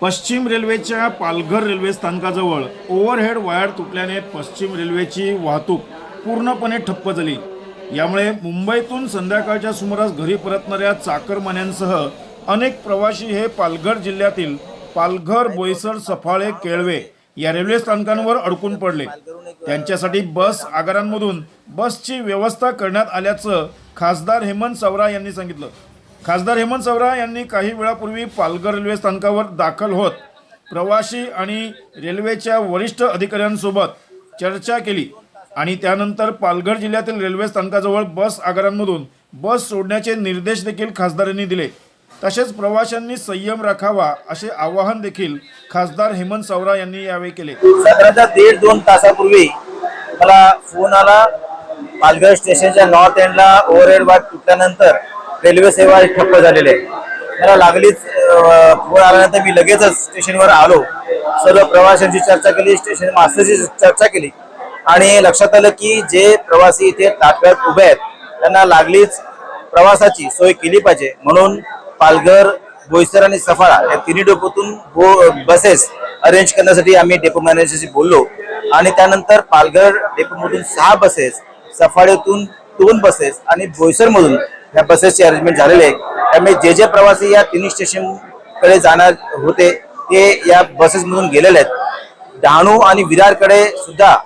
पश्चिम रेल्वेच्या पालघर रेल्वे स्थानकाजवळ ओव्हरहेड वायर तुटल्याने पश्चिम रेल्वेची वाहतूक पूर्णपणे ठप्प झाली. यामुळे मुंबईतून संध्याकाळच्या सुमारास घरी परतणाऱ्या चाकरमान्यांसह अनेक प्रवासी हे पालघर जिल्ह्यातील पालघर बोईसर सफाळे केळवे या रेल्वे स्थानकांवर अडकून पडले. त्यांच्यासाठी बस आगारांमधून बसची व्यवस्था करण्यात आल्याचं खासदार हेमंत सवरा यांनी सांगितलं. खासदार हेमंत सवरा यांनी काही वेळापूर्वी पालघर रेल्वे स्थानकावर दाखल होत प्रवासी आणि रेल्वेच्या वरिष्ठ अधिकाऱ्यांसोबत चर्चा केली आणि त्यानंतर पालघर जिल्ह्यातील रेल्वे स्थानकाजवळ बस आगारांमधून बस सोडण्याचे निर्देश देखील खासदारांनी दिले. तसेच प्रवाशांनी संयम राखावा असे आवाहन देखील खासदार हेमंत सवरा यांनी यावेळी केले. साधारणतः दीड दोन तासापूर्वी मला फोन आला. पालघर स्टेशनच्या नॉर्थ एंडला ओव्हरहेड वाट तुटल्यानंतर रेल्वे सेवा ठप्प झालेली आहे. मला लागलीच अं, फोन आल्यानंतर मी लगेचच स्टेशनवर आलो. सर्व प्रवाशांची चर्चा केली स्टेशन मास्टरची चर्चा केली. आणि लक्षात आलं की जे प्रवासी इथे ताटव्यात उभे आहेत त्यांना लागलीच प्रवासाची सोय केली पाहिजे. म्हणून पालघर बोईसर आणि सफाळा या तिन्ही डेपोतून बो बसेस अरेंज करण्यासाठी आम्ही डेपो मॅनेजरशी बोललो. आणि त्यानंतर पालघर डेपोमधून सहा बसेस सफाळेतून दोन बसेस आणि बोईसरमधून या बसेसचे अरेंजमेंट झालेले आहे. त्यामुळे जे जे प्रवासी या तिन्ही स्टेशनकडे जाणार होते ते या बसेसमधून गेलेले आहेत. डहाणू आणि विरारकडे सुद्धा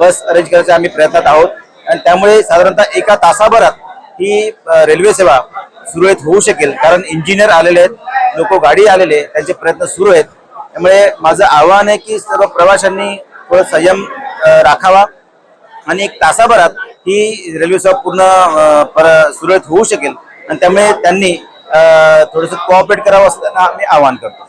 बस अरेंज करायच्या आम्ही प्रयत्नात आहोत. आणि त्यामुळे साधारणतः एका तासाभरात ही रेल्वे सेवा सुरळीत होऊ शकेल. कारण इंजिनियर आलेले आहेत लोक गाडी आलेले आहेत त्यांचे प्रयत्न सुरू आहेत. त्यामुळे माझं आव्हान आहे की सर्व प्रवाशांनी थोडं संयम राखावा. आणि एक तासाभरात ही रेल्वे सेवा पूर्ण पर- सुरळीत होऊ शकेल. आणि त्यामुळे त्यांनी थोडंसं कोऑपरेट करावं असं त्यांना आम्ही आवाहन करतो.